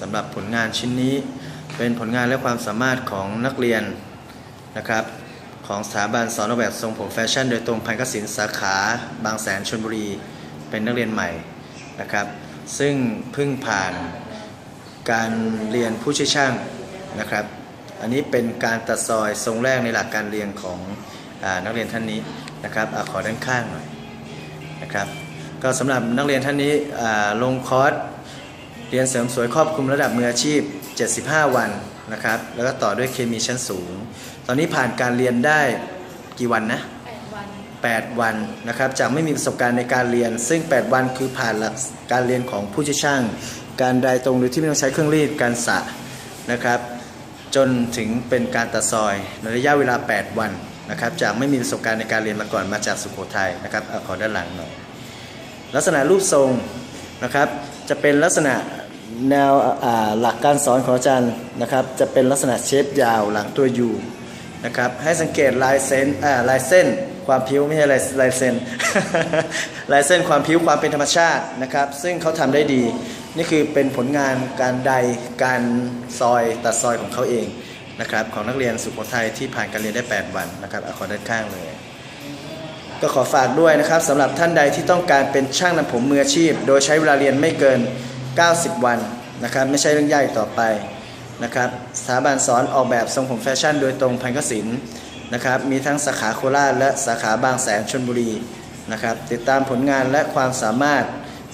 สำหรับผลงานชิ้นนี้ เป็นผลงานและความสามารถของนักเรียนนะครับของสถาบันสอนออกแบบทรงผมแฟชั่นโดยตรงพันกสินสาขาบางแสนชนบุรี เป็นนักเรียนใหม่นะครับ ซึ่งเพิ่งผ่านการเรียนผู้ช่วยช่างนะครับ อันนี้เป็นการตัดซอยทรงแรกในหลักการเรียนของอนักเรียนท่านนี้นะครับอขอด้านข้างหน่อยนะครับ ก็สำหรับนักเรียนท่านนี้ลงคอร์ส เรียนเสริมสวยครอบคลุมระดับมืออาชีพ 75 วันนะครับ แล้วก็ต่อด้วยเคมีชั้นสูง ตอนนี้ผ่านการเรียนได้กี่วันนะ 8 วัน 8 วันนะครับ จากไม่มีประสบการณ์ในการเรียน ซึ่ง 8 วันคือผ่านหลักการเรียนของผู้เชี่ยวชาญการไดตรงโดยที่ไม่ต้องใช้เครื่องรีด การสระนะครับ จนถึงเป็นการตัดซอยในระยะเวลา 8 วันนะครับ จากไม่มีประสบการณ์ในการเรียนมาก่อนมาจากสุโขทัยนะครับเอาขอด้านหลังหน่อย ลักษณะรูปทรงนะครับ จะเป็นลักษณะ แนวหลักการสอนของอาจารย์นะครับ จะเป็นลักษณะเชฟยาวหลังตัวยูนะครับให้สังเกตลายเส้นลายเส้นความพิ้วไม่ใช่ลายลายเส้นลายเส้นความพิ้วความเป็นธรรมชาตินะครับ ซึ่งเขาทำได้ดี นี่คือเป็นผลงานการใดการซอยตัดซอยของเขาเองนะครับของนักเรียนสุโขทัยที่ผ่านการเรียนได้ 8 วันนะครับอขอด้านข้างเลย ก็ขอฝากด้วยนะครับสำหรับท่านใดที่ต้องการเป็นช่างนำผมมืออาชีพ โดยใช้เวลาเรียนไม่เกิน 90 วันนะครับไม่ใช่เรื่องยากอีกต่อไปนะครับสถาบันสอนออกแบบทรงผมแฟชั่นโดยตรงพันกสินนะครับมีทั้งสาขาโคราชและสาขาบางแสนชลบุรีนะครับติดตามผลงานและความสามารถ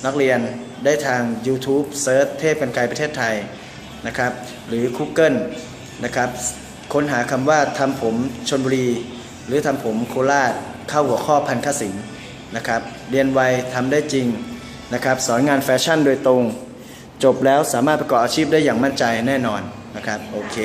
นักเรียนได้ทาง YouTube เซิร์ชเทพกันไกลประเทศไทยนะครับหรือ Google นะครับค้นหาคำว่าทำผมชนบุรี หรือทำผมโคราชเข้าหัวข้อพันคสิงห์นะครับเรียนไวทำได้จริงนะครับสอนงานแฟชั่นโดยตรง จบแล้วสามารถประกอบอาชีพได้อย่างมั่นใจแน่นอนนะครับ โอเค